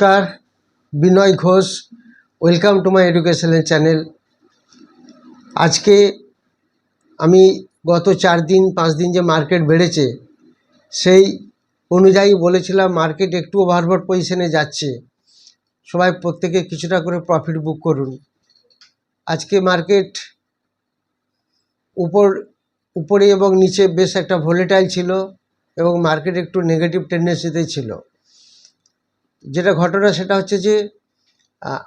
নমস্কার, Binoy Ghosh welcome to my educational channel আজকে আমি গত চার দিন, পাঁচ দিন যে মার্কেট বেড়েছে, সেই অনুযায়ী বলেছিলাম মার্কেট একটু ওভারবোর্ড পজিশনে যাচ্ছে। সবাই প্রত্যেকে কিছুটা করে প্রফিট বুক করুন। আজকে মার্কেট উপর, উপরে এবং নিচে বেশ একটা ভোলেটাইল ছিল এবং মার্কেট একটু নেগেটিভ টেন্ডেন্সিতেই ছিল। যেটা ঘটনা সেটা হচ্ছে যে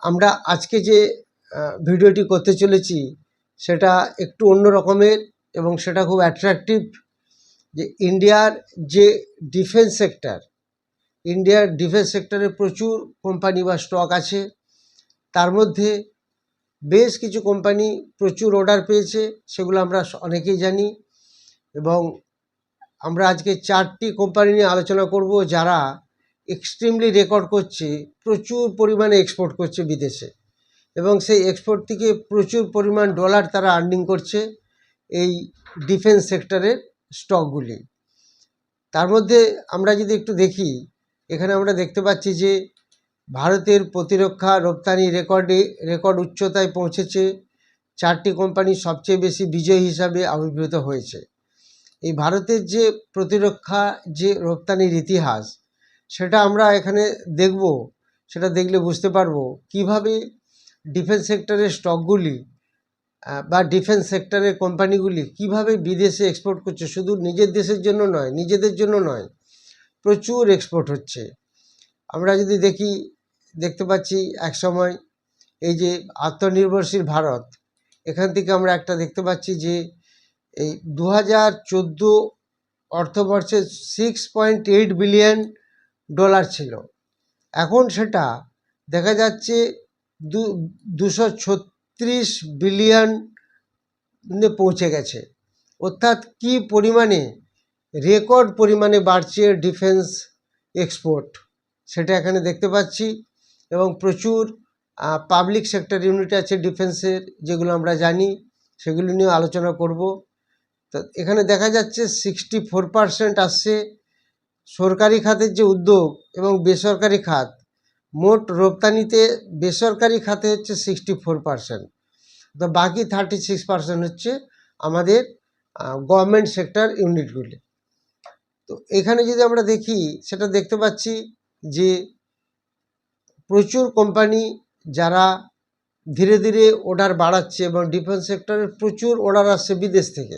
আমরা আজকে যে ভিডিওটি করতে চলেছি, সেটা একটু অন্য রকমের এবং সেটা খুব অ্যাট্রাকটিভ যে ইন্ডিয়ার যে ডিফেন্স সেক্টর ইন্ডিয়ার ডিফেন্স সেক্টরে প্রচুর কোম্পানি বা স্টক আছে। তার মধ্যে বেশ কিছু কোম্পানি প্রচুর অর্ডার পেয়েছে, সেগুলো আমরা অনেকেই জানি এবং আমরা আজকে চারটি কোম্পানি নিয়ে আলোচনা করব যারা এক্সট্রিমলি রেকর্ড করছে, প্রচুর পরিমাণে এক্সপোর্ট করছে বিদেশে। এবং সেই এক্সপোর্ট থেকে প্রচুর পরিমাণ ডলার তারা আর্নিং করছে এই ডিফেন্স সেক্টরের স্টকগুলি তার মধ্যে আমরা যদি একটু দেখি, এখানে আমরা দেখতে পাচ্ছি যে ভারতের প্রতিরক্ষা রপ্তানি রেকর্ডে রেকর্ড উচ্চতায় পৌঁছেছে, চারটি কোম্পানি সবচেয়ে বেশি বিজয়ী হিসাবে আবির্ভূত হয়েছে। এই ভারতের যে প্রতিরক্ষা যে রপ্তানির ইতিহাস সেটা আমরা এখানে দেখব, সেটা দেখলে বুঝতে পারব কীভাবে ডিফেন্স সেক্টরের স্টকগুলি বা ডিফেন্স সেক্টরের কোম্পানিগুলি কীভাবে বিদেশে এক্সপোর্ট করছে, শুধু নিজের দেশের জন্য নয়, নিজেদের জন্য নয়, প্রচুর এক্সপোর্ট হচ্ছে। আমরা যদি দেখি, দেখতে পাচ্ছি এক সময় এই যে আত্মনির্ভরশীল ভারত, এখান থেকে আমরা একটা দেখতে পাচ্ছি যে এই দু হাজার চোদ্দ অর্থবর্ষে six point eight billion dollar ছিল। এখন সেটা দেখা যাচ্ছে দু, দুশো ছত্রিশ বিলিয়ন পৌঁছে গেছে। অর্থাৎ কি পরিমাণে রেকর্ড পরিমাণে বাড়ছে ডিফেন্স এক্সপোর্ট সেটা এখানে দেখতে পাচ্ছি এবং প্রচুর পাবলিক সেক্টর ইউনিট আছে ডিফেন্সের যেগুলো আমরা জানি, সেগুলো নিয়ে আলোচনা করব। তো এখানে দেখা যাচ্ছে সিক্সটি ফোর পারসেন্ট আসছে সরকারি খাতের যে উদ্যোগ এবং বেসরকারি খাত, মোট রপ্তানিতে বেসরকারি খাতে হচ্ছে সিক্সটি ফোর পারসেন্ট তো বাকি থার্টি সিক্স পারসেন্ট হচ্ছে আমাদের গভর্নমেন্ট সেক্টর ইউনিটগুলি তো এখানে যদি আমরা দেখি, সেটা দেখতে পাচ্ছি যে প্রচুর কোম্পানি যারা ধীরে ধীরে অর্ডার বাড়াচ্ছে এবং ডিফেন্স সেক্টরের প্রচুর অর্ডার আসছে বিদেশ থেকে।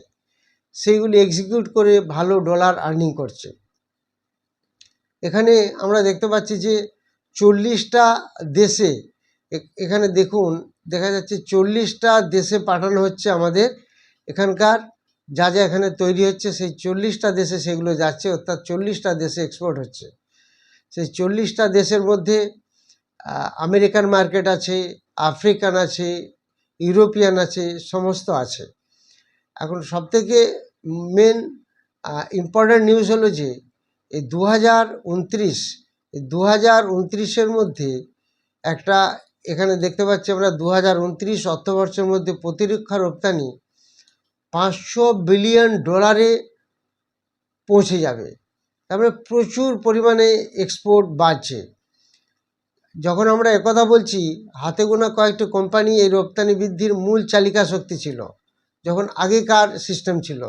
সেইগুলি এক্সিকিউট করে ভালো ডলার আর্নিং করছে। এখানে আমরা দেখতে পাচ্ছি যে চল্লিশটা দেশে এখানে দেখুন, দেখা যাচ্ছে চল্লিশটা দেশে পাঠানো হচ্ছে আমাদের। এখানকার যা যা এখানে তৈরি হচ্ছে, সেই চল্লিশটা দেশে সেগুলো যাচ্ছে, অর্থাৎ চল্লিশটা দেশে এক্সপোর্ট হচ্ছে। সেই চল্লিশটা দেশের মধ্যে আমেরিকান মার্কেট আছে, আফ্রিকান আছে, ইউরোপিয়ান আছে, সমস্ত আছে। এখন সবথেকে মেন ইম্পর্ট্যান্ট নিউজ হলো যে এই দু হাজার উনত্রিশ, এই দু হাজার উনত্রিশের মধ্যে একটা এখানে দেখতে পাচ্ছি আমরা দু হাজার উনত্রিশ অর্থবর্ষের মধ্যে প্রতিরক্ষা রপ্তানি পাঁচশো বিলিয়ন ডলারে পৌঁছে যাবে। তারপরে প্রচুর পরিমাণে এক্সপোর্ট বাড়ছে। যখন আমরা একথা বলছি, হাতে গোনা কয়েকটি কোম্পানি এই রপ্তানি বৃদ্ধির মূল চালিকা শক্তি ছিল, যখন আগেকার সিস্টেম ছিল।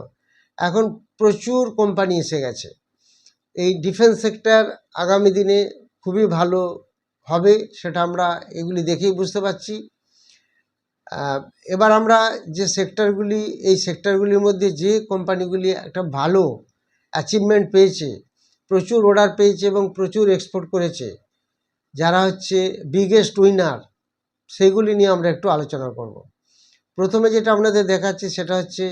এখন প্রচুর কোম্পানি এসে গেছে। এই ডিফেন্স সেক্টর আগামী দিনে খুবই ভালো হবে, সেটা আমরা এগুলি দেখেই বুঝতে পারছি। এবার আমরা যে সেক্টরগুলি এই সেক্টরগুলির মধ্যে যে কোম্পানিগুলি একটা ভালো অ্যাচিভমেন্ট পেয়েছে, প্রচুর অর্ডার পেয়েছে এবং প্রচুর এক্সপোর্ট করেছে, যারা হচ্ছে বিগেস্ট উইনার সেগুলি নিয়ে আমরা একটু আলোচনা করব। প্রথমে যেটা আপনাদের দেখাচ্ছি, সেটা হচ্ছে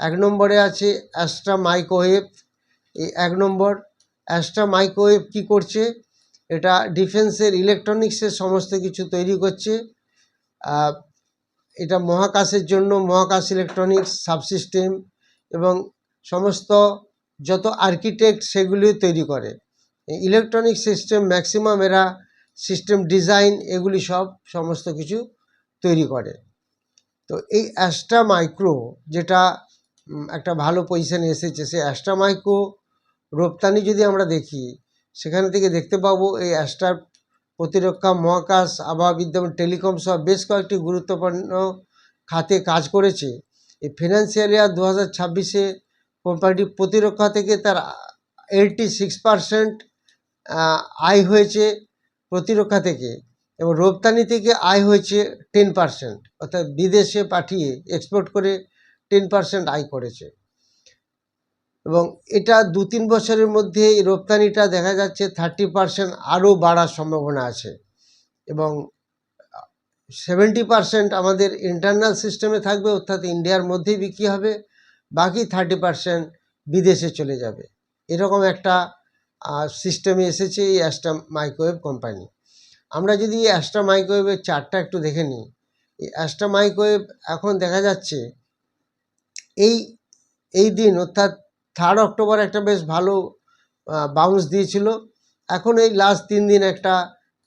এক নম্বরে আছে অ্যাস্ট্রা মাইক্রোওয়েভ এই এক নম্বর। অ্যাস্ট্রা মাইক্রোওয়েভ কী করছে? এটা ডিফেন্সের ইলেকট্রনিক্সের সমস্ত কিছু তৈরি করছে। এটা মহাকাশের জন্য মহাকাশ ইলেকট্রনিক্স সাবসিস্টেম এবং সমস্ত যত আর্কিটেক্ট সেগুলি তৈরি করে। ইলেকট্রনিক সিস্টেম, ম্যাক্সিমাম এরা সিস্টেম ডিজাইন এগুলি সব সমস্ত কিছু তৈরি করে। তো এই অ্যাস্ট্রা মাইক্রো যেটা একটা ভালো পজিশানে এসেছে সেই অ্যাস্ট্রা মাইক্রো রপ্তানি যদি আমরা দেখি, সেখান থেকে দেখতে পাবো এই অ্যাস্ট্রার প্রতিরক্ষা, মহাকাশ, আবহাওয়া বিদ্যা এবং টেলিকম সহ বেশ কয়েকটি গুরুত্বপূর্ণ খাতে কাজ করেছে। এই ফিনান্সিয়াল ইয়ার দু হাজার ছাব্বিশে কোম্পানিটি প্রতিরক্ষা থেকে তার এইটটি সিক্স পারসেন্ট আয় হয়েছে প্রতিরক্ষা থেকে এবং রপ্তানি থেকে আয় হয়েছে টেন পারসেন্ট অর্থাৎ বিদেশে পাঠিয়ে এক্সপোর্ট করে টেন পারসেন্ট আয় করেছে। এবং এটা দু তিন বছরের মধ্যে এই রপ্তানিটা দেখা যাচ্ছে থার্টি পারসেন্ট আরও বাড়ার সম্ভাবনা আছে। এবং সেভেন্টি পারসেন্ট আমাদের ইন্টারনাল সিস্টেমে থাকবে, অর্থাৎ ইন্ডিয়ার মধ্যেই বিক্রি হবে, বাকি থার্টি পারসেন্ট বিদেশে চলে যাবে। এরকম একটা সিস্টেমে এসেছে এই অ্যাস্ট্রা মাইক্রোওয়েভ কোম্পানি আমরা যদি এই অ্যাস্ট্রা মাইক্রোওয়েভের চার্টটা একটু দেখে নিই। এই অ্যাস্ট্রা মাইক্রোওয়েভ এখন দেখা যাচ্ছে, এই এই দিন অর্থাৎ থার্ড অক্টোবর একটা বেশ ভালো বাউন্স দিয়েছিল। এখন এই লাস্ট তিন দিন একটা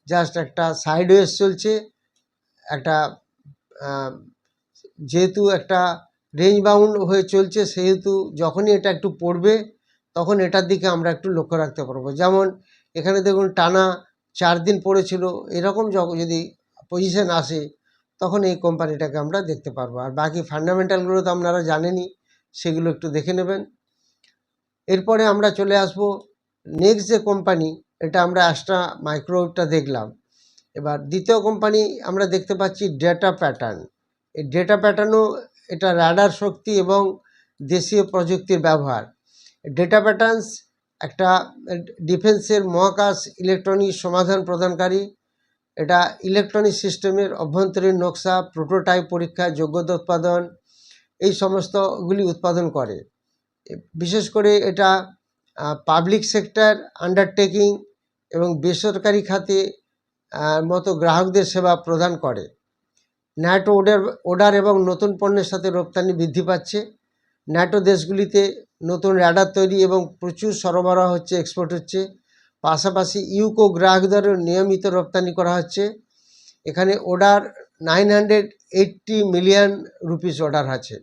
জাস্ট একটা সাইডওয়েজ চলছে। একটা যেহেতু একটা রেঞ্জ বাউন্ড হয়ে চলছে, সেহেতু যখনই এটা একটু পড়বে, তখন এটার দিকে আমরা একটু লক্ষ্য রাখতে পারব। যেমন এখানে দেখুন টানা চার দিন পড়েছিল, এরকম যদি পজিশন আসে, তখন এই কোম্পানিটাকে আমরা দেখতে পারব। আর বাকি ফান্ডামেন্টালগুলো তো আপনারা জানেনই, সেগুলো একটু দেখে নেবেন। এরপরে আমরা চলে আসব নেক্সট যে কোম্পানি এটা আমরা অ্যাস্ট্রা মাইক্রোওয়েভটা দেখলাম। এবার দ্বিতীয় কোম্পানি আমরা দেখতে পাচ্ছি ডেটা প্যাটার্ন এই ডেটা প্যাটার্নও এটা রাডার শক্তি এবং দেশীয় প্রযুক্তির ব্যবহার। ডেটা প্যাটার্নস একটা ডিফেন্সের মহাকাশ ইলেকট্রনিক সমাধান প্রদানকারী। এটা ইলেকট্রনিক সিস্টেমের অভ্যন্তরীণ নকশা প্রোটোটাইপ পরীক্ষা, যোগ্যতা উৎপাদন, এই সমস্তগুলি উৎপাদন করে। বিশেষ করে এটা পাবলিক সেক্টর আন্ডারটেকিং এবং বেসরকারি খাতে মতো গ্রাহকদের সেবা প্রদান করে। ন্যাটো অর্ডার অর্ডার এবং নতুন পণ্যের সাথে রপ্তানি বৃদ্ধি পাচ্ছে। ন্যাটো দেশগুলিতে নতুন র্যাডার তৈরি এবং প্রচুর সরবরাহ হচ্ছে এক্সপোর্ট হচ্ছে। পাশাপাশি ইউকো গ্রাহকদেরও নিয়মিত রপ্তানি করা হচ্ছে। এখানে order nine hundred eighty million rupees order আছে।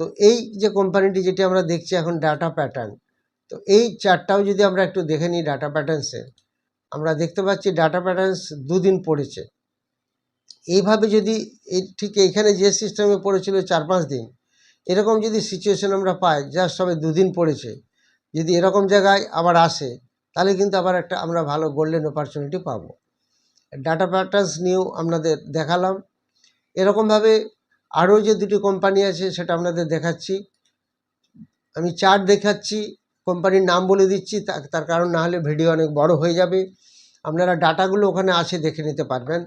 তো এই যে কোম্পানিটি যেটি আমরা দেখছি এখন ডাটা প্যাটার্ন তো এই চারটাও যদি আমরা একটু দেখে নিই ডাটা প্যাটার্নসে আমরা দেখতে পাচ্ছি ডাটা প্যাটার্নস দুদিন পড়েছে। এইভাবে যদি এই ঠিক এইখানে যে সিস্টেমে পড়েছিল চার পাঁচ দিন, এরকম যদি সিচুয়েশন আমরা পাই জাস্ট সবে দুদিন পড়েছে, যদি এরকম জায়গায় আবার আসে, তাহলে কিন্তু আবার একটা আমরা ভালো গোল্ডেন অপরচুনিটি পাবো। ডাটা প্যাটার্নস নিয়েও আপনাদের দেখালাম। এরকমভাবে আরও যে দুটি কোম্পানি আছে সেটা আপনাদের দেখাচ্ছি। আমি চার্ট দেখাচ্ছি, কোম্পানির নাম বলে দিচ্ছি তার কারণ না হলে ভিডিও অনেক বড় হয়ে যাবে। আপনারা ডাটাগুলো ওখানে আসে দেখে নিতে পারবেন,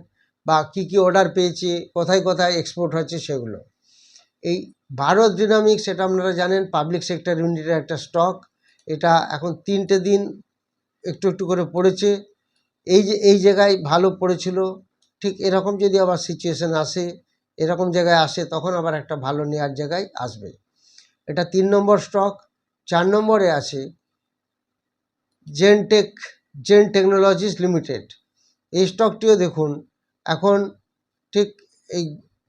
বা কি কি অর্ডার পেয়েছে, কোথায় কোথায় এক্সপোর্ট হচ্ছে সেগুলো। এই ভারত ডিনামিক্স সেটা আপনারা জানেন পাবলিক সেক্টর ইউনিটের একটা স্টক এটা এখন তিনটে দিন একটু একটু করে পড়েছে। এই যে, এই জায়গায় ভালো পড়েছিল, ঠিক এরকম যদি আবার সিচুয়েশান আসে এরকম জায়গায় আসে, তখন আবার একটা ভালো নেওয়ার জায়গায় আসবে। এটা তিন নম্বর স্টক চার নম্বরে আছে জেনটেক জেন টেকনোলজিস লিমিটেড এই স্টকটিও দেখুন, এখন ঠিক এই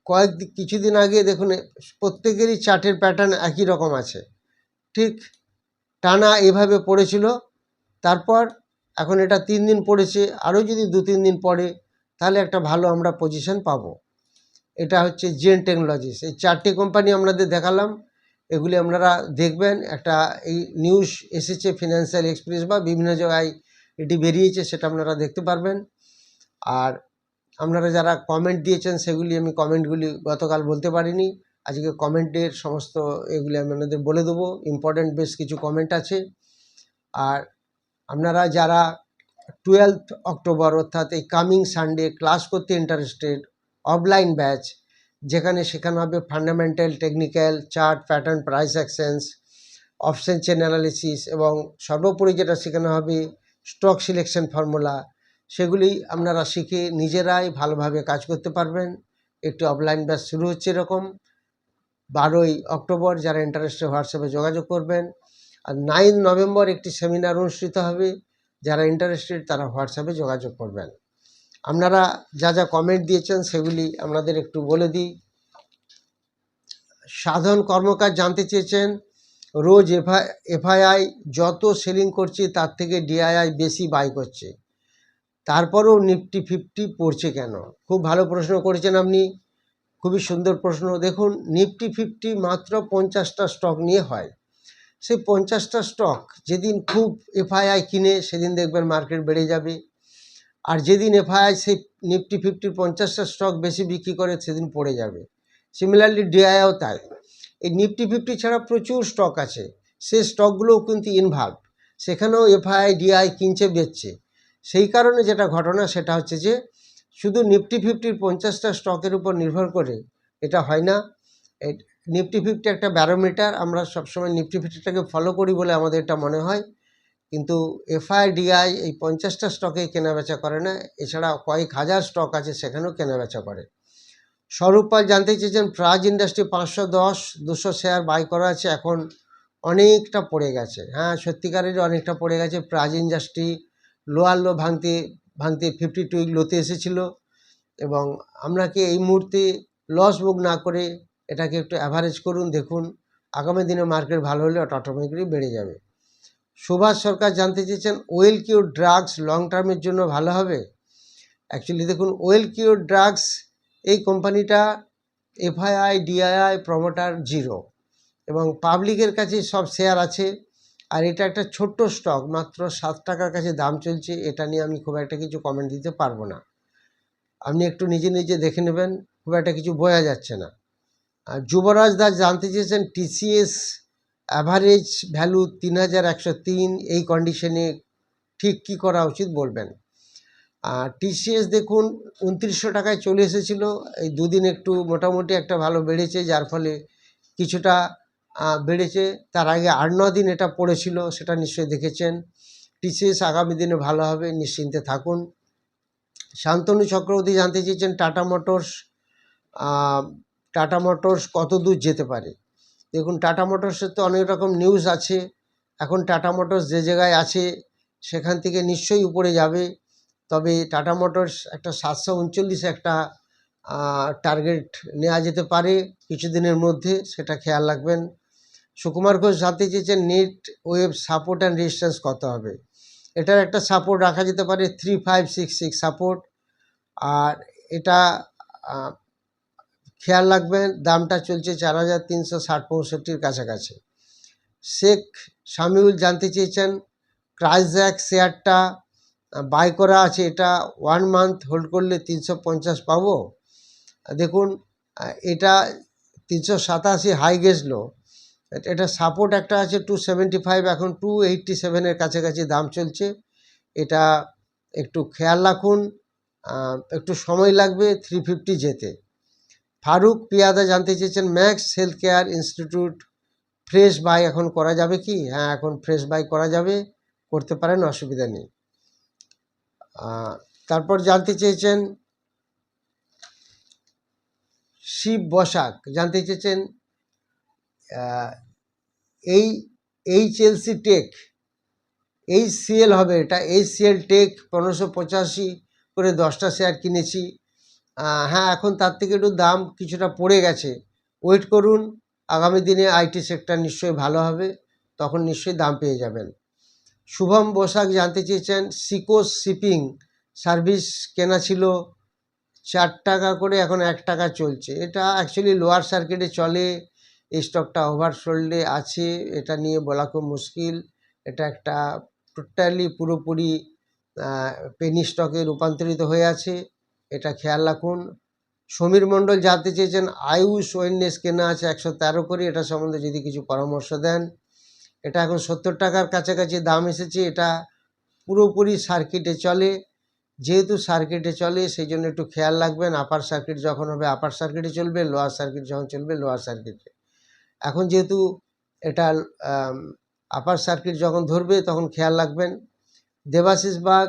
কয়েক কিছুদিন আগে দেখুন, প্রত্যেকেরই চার্টের প্যাটার্ন একই রকম আছে। ঠিক টানা এভাবে পড়েছিল, তারপর এখন এটা তিন দিন পড়েছে, আরও যদি দু তিন দিন পড়ে, তাহলে একটা ভালো আমরা পজিশন পাবো। এটা হচ্ছে জেন টেকনোলজিস। এই চারটি কোম্পানি আপনাদের দেখালাম, এগুলি আপনারা দেখবেন। একটা এই নিউজ এসেছে ফিনান্সিয়াল এক্সপ্রেস বা বিভিন্ন জায়গায় এটি বেরিয়েছে, সেটা আপনারা দেখতে পারবেন। আর আপনারা যারা কমেন্ট দিয়েছেন, সেগুলি আমি কমেন্টগুলি গতকাল বলতে পারিনি। আজকে কমেন্টের সমস্ত এগুলি আমি আপনাদের বলে দেবো। ইম্পর্ট্যান্ট বেশ কিছু কমেন্ট আছে। আর আপনারা যারা টুয়েলভ অক্টোবর অর্থাৎ এই কামিং সানডে ক্লাস করতে ইন্টারেস্টেড অফলাইন ব্যাচ, যেখানে শেখানো হবে fundamental technical chart pattern price actions option chain analysis এবং সর্বোপরি যেটা শেখানো হবে স্টক সিলেকশন ফর্মুলা সেগুলি আপনারা শিখে নিজেরাই ভালোভাবে কাজ করতে পারবেন। একটি অফলাইন ব্যাচ শুরু হচ্ছে এরকম। বারোই অক্টোবর যারা ইন্টারেস্টেড হোয়াটসঅ্যাপে যোগাযোগ করবেন। আর নাইন নভেম্বর একটি সেমিনার অনুষ্ঠিত হবে। যারা ইন্টারেস্টেড তারা হোয়াটসঅ্যাপে যোগাযোগ করবেন। আপনারা যা যা কমেন্ট দিয়েছেন সেগুলি আপনাদের একটু বলে দিই। সাধারণ কর্মকার জানতে চেয়েছেন, রোজ এফআই এফআইআই যত সেলিং করছে তার থেকে ডিআইআই বেশি বাই করছে। তারপরেও নিফটি ফিফটি পড়ছে কেন? খুব ভালো প্রশ্ন করেছেন আপনি, খুবই সুন্দর প্রশ্ন। দেখুন নিফটি ফিফটি মাত্র পঞ্চাশটা স্টক নিয়ে হয়। সেই পঞ্চাশটা স্টক যেদিন খুব এফআইআই কিনে, সেদিন দেখবেন মার্কেট বেড়ে যাবে। আর যেদিন এফআইআই সেই নিফটি ফিফটির পঞ্চাশটা স্টক বেশি বিক্রি করে সেদিন পড়ে যাবে। সিমিলারলি ডিআইও তাই। এই নিফটি ফিফটি ছাড়া প্রচুর স্টক আছে। সেই স্টকগুলোও কিন্তু ইনভলভ সেখানেও এফআইআই ডিআই কিনছে, বেচছে। সেই কারণে যেটা ঘটনা সেটা হচ্ছে যে, শুধু নিফটি ফিফটির পঞ্চাশটা স্টকের উপর নির্ভর করে এটা হয় না। নিফটি ফিফটি একটা ব্যারোমিটার আমরা সবসময় নিফটি ফিফটিটাকে ফলো করি বলে আমাদের এটা মনে হয়। কিন্তু এফআই ডিআই এই পঞ্চাশটা স্টকে কেনাবেচা করে না এছাড়া কয়েক হাজার স্টক আছে সেখানেও কেনাবেচা করে। স্বরূপ পাল জানতে চেয়েছেন, প্রাজ ইন্ডাস্ট্রি পাঁচশো দশ, দুশো শেয়ার বাই করা আছে, এখন অনেকটা পড়ে গেছে। হ্যাঁ সত্যিকারেরই অনেকটা পড়ে গেছে। প্রাজ ইন্ডাস্ট্রি লোয়ার লো ভাঙতে ভাঙতে ফিফটি টু লোতে এসেছিল এবং আমরা কি এই মুহূর্তে লস বুক না করে এটাকে একটু অ্যাভারেজ করুন, দেখুন, আগামী দিনে মার্কেট ভালো হলে অটোমেটিকলি বেড়ে যাবে। সুভাষ সরকার জানতে চেয়েছেন, ওয়েল কিউর ড্রাগস লং টার্মের জন্য ভালো হবে? অ্যাকচুয়ালি দেখুন, ওয়েল কিউর ড্রাগস এই কোম্পানিটা এফআইআই, ডিআইআই, প্রমোটার জিরো এবং পাবলিকের কাছে সব শেয়ার আছে। আর এটা একটা ছোট্ট স্টক, মাত্র সাত টাকার কাছে দাম চলছে, এটা নিয়ে আমি খুব একটা কিছু কমেন্ট দিতে পারব না। আপনি একটু নিজে নিজে দেখে নেবেন, খুব একটা কিছু বোঝা যাচ্ছে না। আর যুবরাজ দাস জানতে চেয়েছেন টিসিএস অ্যাভারেজ ভ্যালু তিন হাজার একশো তিন, এই কন্ডিশনে ঠিক কী করা উচিত বলবেন? আর টিসিএস দেখুন, উনত্রিশশো টাকায় চলে এসেছিল, এই দুদিন একটু মোটামুটি একটা ভালো বেড়েছে, যার ফলে কিছুটা বেড়েছে। তার আগে আট ন দিন এটা পড়েছিল, সেটা নিশ্চয়ই দেখেছেন। টিসিএস আগামী দিনে ভালো হবে, নিশ্চিন্তে থাকুন। শান্তনু চক্রবর্তী জানতে চেয়েছেন, টাটা মোটরস টাটা মোটরস কত দূর যেতে পারে? দেখুন টাটা মোটরসের তো অনেক রকম নিউজ আছে। এখন টাটা মোটরস যে জায়গায় আছে, সেখান থেকে নিশ্চয়ই উপরে যাবে। তবে টাটা মোটরস একটা সাতশো উনচল্লিশ একটা টার্গেট নেওয়া যেতে পারে কিছুদিনের মধ্যে, সেটা খেয়াল রাখবেন। সুকুমার ঘোষ জানতে চেয়েছেন Netweb support and resistance কত হবে? এটার একটা সাপোর্ট রাখা যেতে পারে three five six six support আর এটা খেয়াল রাখবেন, দামটা চলছে চার হাজার তিনশো ষাট পঁয়ষট্টির কাছাকাছি। শেখ শামিউল জানতে চেয়েছেন ক্রাইজ্যাক শেয়ারটা বাই করা আছে, এটা ওয়ান মান্থ হোল্ড করলে তিনশো পঞ্চাশ পাবো। দেখুন, এটা তিনশো সাতাশি হাই গেছলো। এটা- সাপোর্ট একটা আছে টু সেভেন্টি ফাইভ এখন টু এইটটি সেভেনের কাছাকাছি দাম চলছে। এটা একটু খেয়াল রাখুন একটু সময় লাগবে থ্রি ফিফটি যেতে। ফারুক পিয়াদা জানতে চেয়েছেন Max Health Care Institute fresh buy এখন করা যাবে কি? হ্যাঁ এখন ফ্রেশ বাই করা যাবে, করতে পারেন, অসুবিধা নেই। তারপর জানতে চেয়েছেন, শিব বসাক জানতে চেয়েছেন এই H L C tech H CL হবে এটা এইচ সিএল টেক পনেরোশো পঁচাশি করে দশটা শেয়ার কিনেছি। হ্যাঁ এখন তার থেকে একটু দাম কিছুটা পড়ে গেছে। ওয়েট করুন, আগামী দিনে আইটি সেক্টর নিশ্চয়ই ভালো হবে, তখন নিশ্চয়ই দাম পেয়ে যাবেন। শুভম বসাক জানতে চেয়েছেন সিকোস শিপিং সার্ভিস কেনা ছিল চার টাকা করে, এখন এক টাকা চলছে। এটা অ্যাকচুয়ালি লোয়ার সার্কিটে চলে, এই স্টকটা ওভারসোল্ডে আছে, এটা নিয়ে বলা খুব মুশকিল। এটা একটা টোটালি পুরোপুরি পেনি স্টকে রূপান্তরিত হয়ে আছে। এটা খেয়াল রাখুন। সমীর মণ্ডল জানতে চেয়েছেন, আয়ুষ ওয়েলনেস কেনা আছে একশো তেরো করে এটা সম্বন্ধে যদি কিছু পরামর্শ দেন। এটা এখন সত্তর টাকার কাছাকাছি দাম এসেছে, এটা পুরোপুরি সার্কিটে চলে। যেহেতু সার্কিটে চলে সেই জন্য একটু খেয়াল রাখবেন আপার সার্কিট যখন হবে আপার সার্কিটে চলবে লোয়ার সার্কিট যখন চলবে লোয়ার সার্কিটে এখন যেহেতু এটা আপার সার্কিট যখন ধরবে, তখন খেয়াল রাখবেন। দেবাশিস বাগ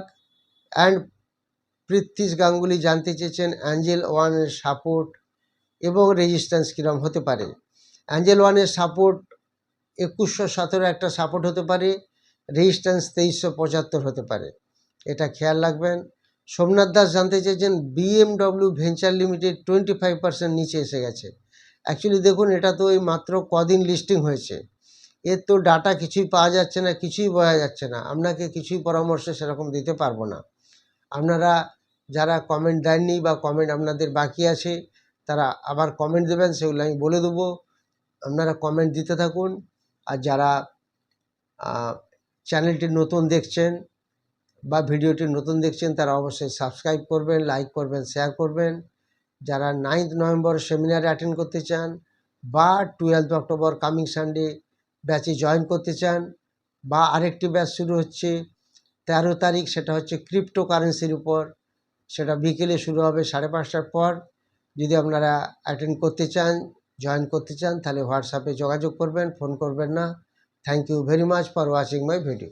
অ্যান্ড পৃথ্বীশ গাঙ্গুলি জানতে চেয়েছেন অ্যাঞ্জেল ওয়ানের সাপোর্ট এবং রেজিস্ট্যান্স কীরকম হতে পারে। অ্যাঞ্জেল ওয়ানের সাপোর্ট একুশশো সতেরো একটা সাপোর্ট হতে পারে, রেজিস্ট্যান্স তেইশশো পঁচাত্তর হতে পারে। এটা খেয়াল রাখবেন। সোমনাথ দাস জানতে চেয়েছেন BMW venture limited twenty five percent নিচে এসে গেছে। অ্যাকচুয়ালি দেখুন, এটা তো এই মাত্র কদিন লিস্টিং হয়েছে। এর তো ডাটা কিছুই পাওয়া যাচ্ছে না, কিছুই বোঝা যাচ্ছে না। আপনাকে কিছুই পরামর্শ সেরকম দিতে পারব না। আপনারা যারা কমেন্ট দেননি বা কমেন্ট আপনাদের বাকি আছে, তারা আবার কমেন্ট দেবেন, সেগুলো আমি বলে দেবো। আপনারা কমেন্ট দিতে থাকুন। আর যারা চ্যানেলটি নতুন দেখছেন বা ভিডিওটি নতুন দেখছেন, তারা অবশ্যই সাবস্ক্রাইব করবেন লাইক করবেন শেয়ার করবেন। যারা নাইন্থ নভেম্বর সেমিনারে অ্যাটেন্ড করতে চান বা টুয়েলভ অক্টোবর কামিং সানডে ব্যাচে জয়েন করতে চান বা আরেকটি ব্যাচ শুরু হচ্ছে, তেরো তারিখ, সেটা হচ্ছে ক্রিপ্টো কারেন্সির উপর। সেটা বিকেলে শুরু হবে সাড়ে পাঁচটার পর। যদি আপনারা অ্যাটেন্ড করতে চান জয়েন করতে চান, তাহলে হোয়াটসঅ্যাপে যোগাযোগ করবেন ফোন করবেন না। Thank you very much for watching my video